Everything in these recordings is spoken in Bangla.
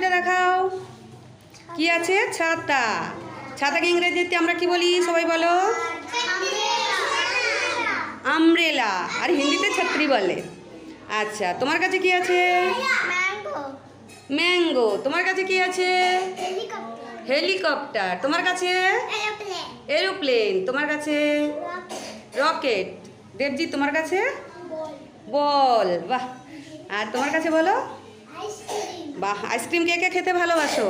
ছবিটা দেখাও। কি আছে? ছাতা। ছাতাকে ইংরেজিতে আমরা কি বলি? সবাই বলো। আমব্রেলা আর হিন্দিতে ছাত্রী বলে। আচ্ছা তোমার কাছে কি আছে? ম্যাঙ্গো। তোমার কাছে কি আছে? হেলিকপ্টার। তোমার কাছে? এরোপ্লেন। তোমার কাছে? রকেট। দেবজি তোমার কাছে? বল। বাহ। আর তোমার কাছে বলো? বাহ আইসক্রিম কে কে খেতে ভালোবাসো?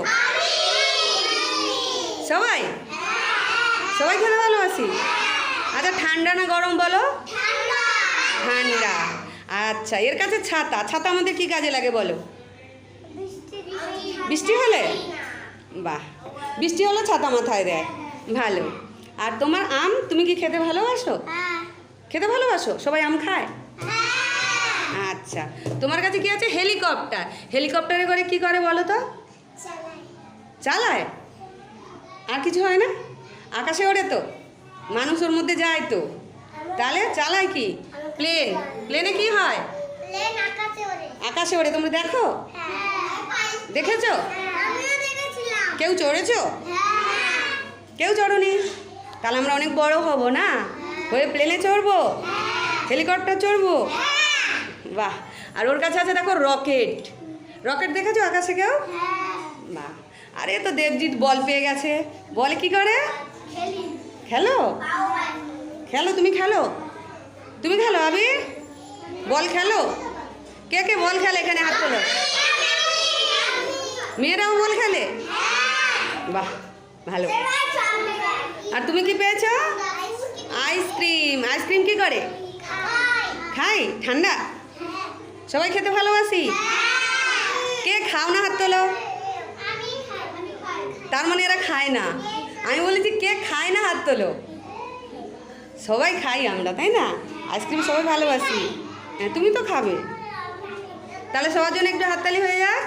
সবাই? সবাই খেতে ভালোবাসি? আচ্ছা ঠান্ডা না গরম বলো? ঠান্ডা। আচ্ছা এর কাছে ছাতা। ছাতা আমাদের কি কাজে লাগে বলো? বৃষ্টি হলে? বাহ বৃষ্টি হলে ছাতা মাথায় দেয়। ভালো। আর তোমার আম তুমি কি খেতে ভালোবাসো? খেতে ভালোবাসো? সবাই আম খায়? আচ্ছা তোমার কাছে কি আছে হেলিকপ্টার? হেলিকপ্টারে করে কি করে বলো তো? চালায়। আর কিছু হয় না? আকাশে ওড়ে তো। মানুষের মধ্যে যায় তো। তাহলে চালায় কি? প্লেন। প্লেনে কি হয়? আকাশে ওড়ে। তোমরা দেখো? দেখেছ? কেউ চড়েছো? কেউ চড়নি? তাহলে আমরা অনেক বড় হব না? হয়ে প্লেনে চড়বো? হেলিকপ্টার চড়বো? বাহ। আর ওর কাছে আছে দেখো রকেট। রকেট দেখেছ আকাশে কেউ বাহ। আরে তো দেবজিৎ বল পেয়ে গেছে। বলে কি করে? খেলো। খেলো? তুমি খেলো? তুমি খেলো আবি? বল খেলো? কে কে বল খেলে এখানে হাত তোলো? মেয়েরাও বল খেলে? বাহ ভালো। আর তুমি কি পেয়েছ? Ice cream. Ice cream. কি করে? খাই? ঠান্ডা? সবাই খেতে ভালোবাসি? কে খাও না হাত তোলো? তার মানে এরা খায় না। আমি বলেছি, কে খায় না হাত তোলো? সবাই খাই আমরা, তাই না? আইসক্রিম সবাই ভালোবাসি। হ্যাঁ তুমি তো খাবে। তাহলে সবার জন্য একটু হাততালি হয়ে যাক।